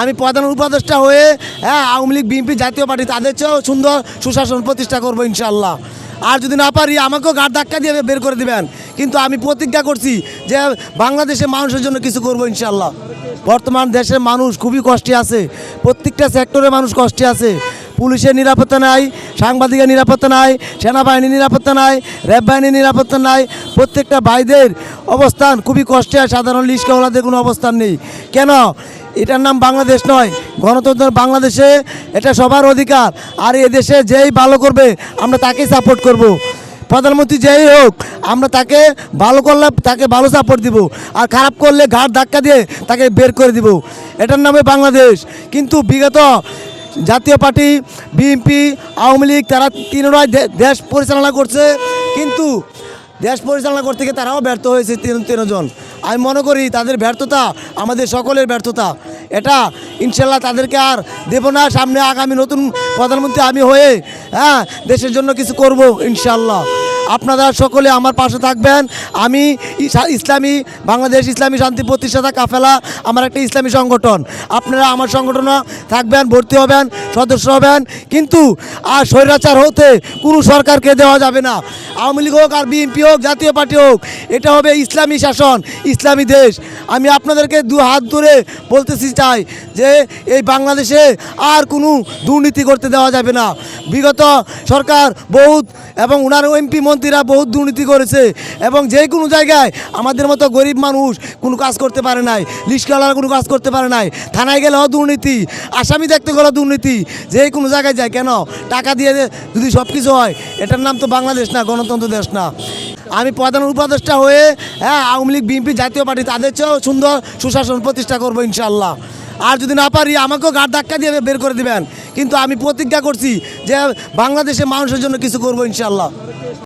আমি প্রধান উপদেষ্টা হয়ে হ্যাঁ আওয়ামী লীগ, বিএনপি জাতীয় পার্টি, তাদের চেয়েও সুন্দর সুশাসন প্রতিষ্ঠা করব ইনশাল্লাহ আর যদি না পারি, আমাকেও গাড় ধাক্কা দিয়ে বের করে দিবেন। কিন্তু আমি প্রতিজ্ঞা করছি যে বাংলাদেশের মানুষের জন্য কিছু করব ইনশাল্লাহ বর্তমান দেশের মানুষ খুবই কষ্টে আছে। প্রত্যেকটা সেক্টরে মানুষ কষ্টে আছে। পুলিশের নিরাপত্তা নাই, সাংবাদিকের নিরাপত্তা নাই, সেনাবাহিনীর নিরাপত্তা নাই, র্যাব বাহিনীর নিরাপত্তা নাই, প্রত্যেকটা ভাইদের অবস্থান খুবই কষ্টে আর সাধারণ লিস্কাওয়ালাদের কোনো অবস্থান নেই। কেন? এটার নাম বাংলাদেশ নয়, গণতন্ত্র বাংলাদেশে এটা সবার অধিকার, আর এ দেশে যেই ভালো করবে, আমরা তাকেই সাপোর্ট করব। প্রধানমন্ত্রী যেই হোক, আমরা তাকে ভালো করলে, তাকে ভালো সাপোর্ট দিব, আর খারাপ করলে ঘাট ধাক্কা দিয়ে তাকে বের করে দিব। এটার নামে বাংলাদেশ। কিন্তু বিগত জাতীয় পার্টি, বিএনপি, আওয়ামী লীগ, তারা তিনরাই দে- দেশ পরিচালনা করছে। কিন্তু দেশ পরিচালনা করতে গিয়ে তারাও ব্যর্থ হয়েছে তিন তিনজন। আমি মনে করি তাদের ব্যর্থতা আমাদের সকলের ব্যর্থতা। এটা ইনশাল্লাহ তাদেরকে আর দেব না। সামনে আগামী নতুন প্রধানমন্ত্রী আমি হয়ে হ্যাঁ দেশের জন্য কিছু করব ইনশাল্লাহ। আপনারা সকলে আমার পাশে থাকবেন। আমি ইসলামী, বাংলাদেশ ইসলামী শান্তি প্রতিষ্ঠাতা কাফেলা, আমার একটা ইসলামী সংগঠন। আপনারা আমার সংগঠনে থাকবেন, ভর্তি হবেন, সদস্য হবেন। কিন্তু আর স্বৈরাচার হতে কোনো সরকারকে দেওয়া যাবে না। আওয়ামী লীগ হোক আর বিএনপি হোক, জাতীয় পার্টি হোক, এটা হবে ইসলামী শাসন, ইসলামী দেশ। আমি আপনাদেরকে দু হাত ধরে বলতেছি চাই যে এই বাংলাদেশে আর কোনো দুর্নীতি করতে দেওয়া যাবে না। বিগত সরকার বহুত এবং ওনার এমপি মন্ত্রীরা বহুত দুর্নীতি করেছে এবং যে কোনো জায়গায় আমাদের মতো গরিব মানুষ কোনো কাজ করতে পারে নাই, লিস্টওয়ালারা কোনো কাজ করতে পারে নাই, থানায় গেলেও দুর্নীতি, আসামি দেখতে গেলেও দুর্নীতি, যে কোনো জায়গায় যায় কেন? টাকা দিয়ে যদি সব কিছু হয়, এটার নাম তো বাংলাদেশ না, গণতন্ত্র দেশ না। আমি প্রধান উপদেষ্টা হয়ে হ্যাঁ আওয়ামী লীগ, বিএনপি জাতীয় পার্টি, তাদের চেয়েও সুন্দর সুশাসন প্রতিষ্ঠা করব ইনশাল্লাহ আর যদি না পারি, আমাকেও গাড় ধাক্কা দিয়ে বের করে দিবেন। কিন্তু আমি প্রতিজ্ঞা করছি যে বাংলাদেশের মানুষের জন্য কিছু করব ইনশাল্লাহ